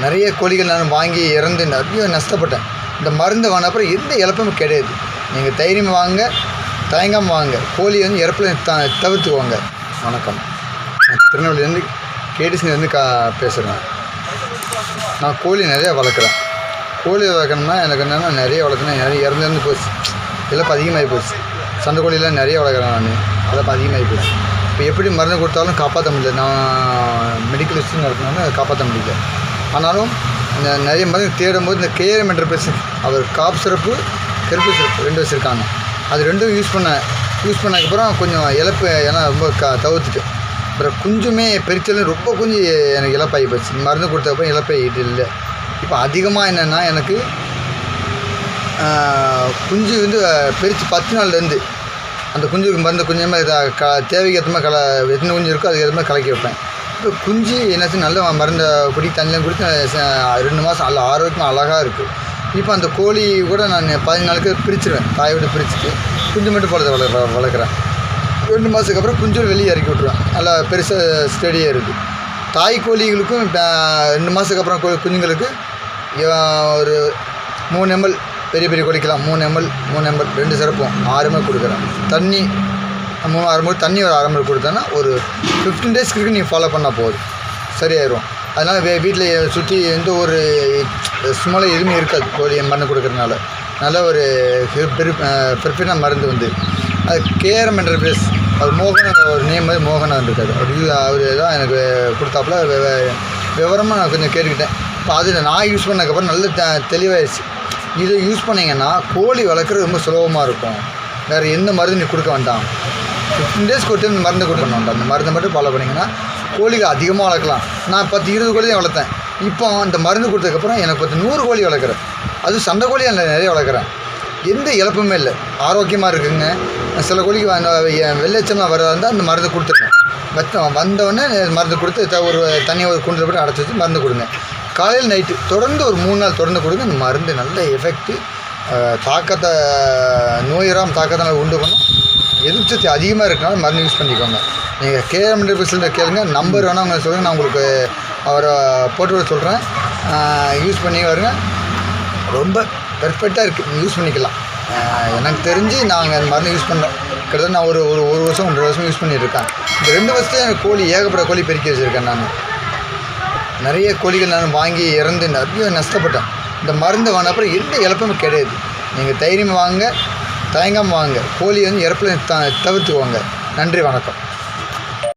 நிறைய கோழிகள் நான் வாங்கி இறந்து நிறைய நஷ்டப்பட்டேன். இந்த மருந்து வாங்கின அப்புறம் எந்த இழப்பும் கிடையாது. நீங்கள் தைரியமாக வாங்க தயங்காமல் வாங்க. கோழி வந்து இறப்பில் த தவிர்த்துக்கோங்க. வணக்கம். நான் திருநெல்வேலியிலேருந்து கேடிசிலேருந்து கா பேசுகிறேன் நான் கோழி நிறையா வளர்க்குறேன். கோழி வளர்க்கணும்னா எனக்கு என்னென்னா நிறைய வளர்க்கணும். நிறைய இறந்துருந்து போச்சு. இழப்பு அதிகமாகி போச்சு. சண்டை கோழிலாம் நிறைய வளர்க்குறேன் நான். இழப்பு அதிகமாகி போச்சு. இப்போ எப்படி மருந்து கொடுத்தாலும் காப்பாற்ற முடியல. நான் மெடிக்கல் ஹிஸ்ட்ரி நடத்தினாலும் காப்பாற்ற முடியல. ஆனாலும் இந்த நிறைய மருந்து தேடும்போது இந்த கேஎம் என்டர்பிரைஸ் அவர் காப் சிறப்பு கருப்பு சிறப்பு ரெண்டு வச்சுருக்காங்க. அது ரெண்டும் யூஸ் பண்ண யூஸ் பண்ணதுக்கப்புறம் கொஞ்சம் இழப்பு ஏன்னா ரொம்ப க தவிர்த்துட்டு. அப்புறம் குஞ்சுமே பெருச்சலும் ரொம்ப குஞ்சு எனக்கு இழப்பாகி போச்சு. மருந்து கொடுத்தப்பறம் இழப்பாகிட்டு இல்லை இப்போ அதிகமாக என்னென்னா எனக்கு குஞ்சு வந்து பெருச்சு பத்து நாள்லேருந்து அந்த குஞ்சுக்கு மருந்து கொஞ்சமாக க தேவைக்கு ஏற்ற மாதிரி கல எத்தனை குஞ்சு இருக்கோ அதுக்கு ஏற்ற மாதிரி கலக்கி வைப்பேன். குஞ்சு என்ன நல்ல மருந்தை குடி தண்ணியில் குடித்து ரெண்டு மாதம் நல்ல ஆரோக்கியமாக அழகாக இருக்குது இப்போ அந்த கோழி கூட நான் பதினஞ்சு நாளுக்கு பிரிச்சிருவேன் தாயை விட்டு பிரிச்சுட்டு. குஞ்சு மட்டும் போடுறத வளர்க்குற வளர்க்குறேன். ரெண்டு மாதத்துக்கு அப்புறம் குஞ்சு வெளியே இறக்கி விட்ருவேன் நல்லா பெருசாக ஸ்டடியாக இருக்குது தாய் கோழிகளுக்கும் ரெண்டு மாதத்துக்கு அப்புறம் கு- குஞ்சுங்களுக்கு ஒரு மூணு எம்எல் பெரிய பெரிய குடிக்கலாம் மூணு எம்எல் மூணு எம்எல் ரெண்டு சிறப்பும். ஆறுமே கொடுக்குறேன். தண்ணி மூணு ஆறு தண்ணி ஒரு அரை மணி கொடுத்தேன்னா ஒரு ஃபிஃப்டீன் டேஸ்க்கு நீ ஃபாலோ பண்ணால் போதும். சரியாயிரும். அதனால் வே வீட்டில் சுற்றி எந்த ஒரு ஸ்மெல்லும் எதுவுமே இருக்காது. கோழி மருந்து கொடுக்கறதுனால. நல்ல ஒரு பெர்ஃபெக்டான மருந்து வந்து. அது கேஆர்எம் பிளேஸ் அவர் மோகன் ஒரு நேம் வந்து மோகனாக இருந்திருக்காரு அவர் யூ அவர் தான் எனக்கு கொடுத்தாப்புல வெ- விவரமாக நான் கொஞ்சம் கேட்டுக்கிட்டேன். இப்போ அது நான் யூஸ் பண்ணதுக்கப்புறம் நல்ல த தெளிவாயிடுச்சு இதை யூஸ் பண்ணிங்கன்னா கோழி வளர்க்குறது ரொம்ப சுலபமாக இருக்கும். வேறு எந்த மருந்து நீ கொடுக்க வேண்டாம். ஃபிஃப்டீன் டேஸ்க்கு ஒரு டைம் மருந்து கொடுக்கணும் அந்த மருந்தை மட்டும் ஃபாலோ பண்ணிங்கன்னா கோழிகள் அதிகமாக வளர்க்கலாம். நான் பத்து இருபது கோழி தான் வளர்த்தேன். இப்போ அந்த மருந்து கொடுத்ததுக்கப்புறம் எனக்கு பத்து நூறு கோழி வளர்க்குறேன். அது சண்டை கோழி நான் நிறைய வளர்க்குறேன். எந்த இழப்புமே இல்லை. ஆரோக்கியமாக இருக்குங்க. சில கோழிக்கு அந்த எ- வரதா இருந்தால் அந்த மருந்து கொடுத்துருங்க. வச்சோம் வந்தவொடனே மருந்து கொடுத்து த- ஒரு தனியாக ஒரு குண்டில் போட்டு அடைச்சி வச்சு மருந்து கொடுங்க. காலையில் நைட்டு தொடர்ந்து ஒரு மூணு நாள் தொடர்ந்து கொடுங்க. இந்த மருந்து நல்ல எஃபெக்ட்டு தாக்கத்தை நோயராம் தாக்கத்தை நல்லா உண்டு பண்ணும். எதிர்ப்பு அதிகமாக இருக்கனால மருந்து யூஸ் பண்ணிக்கோங்க. நீங்கள் கேஎம் டிபிள்ஸில் கேளுங்க. நம்பர் வேணால் உங்களுக்கு சொல்லுங்கள் நான் உங்களுக்கு அவரை போட்டு விட சொல்கிறேன் யூஸ் பண்ணி வருங்க ரொம்ப பெர்ஃபெக்டாக இருக்குது யூஸ் பண்ணிக்கலாம். எனக்கு தெரிஞ்சு நாங்கள் அந்த மருந்து யூஸ் பண்ணுறோம் கிட்டத்தட்ட நான் ஒரு ஒரு ஒரு வருஷம் ஒன்றரை வருஷம் யூஸ் பண்ணிட்டு இருக்கேன். இந்த ரெண்டு வருஷத்துல எனக்கு கோழி ஏகப்பட்ட கோழி பெருக்கி வச்சுருக்கேன் நான். நிறைய கோழிகள் நான் வாங்கி இறந்து நிறைய நஷ்டப்பட்டேன். இந்த மருந்து வாங்கின அப்புறம் எந்த இழப்பும் கிடையாது. நீங்கள் தைரியமாக வாங்க. தயங்காமல் வாங்க. கோழி வந்து இறப்பில் த நன்றி வணக்கம்.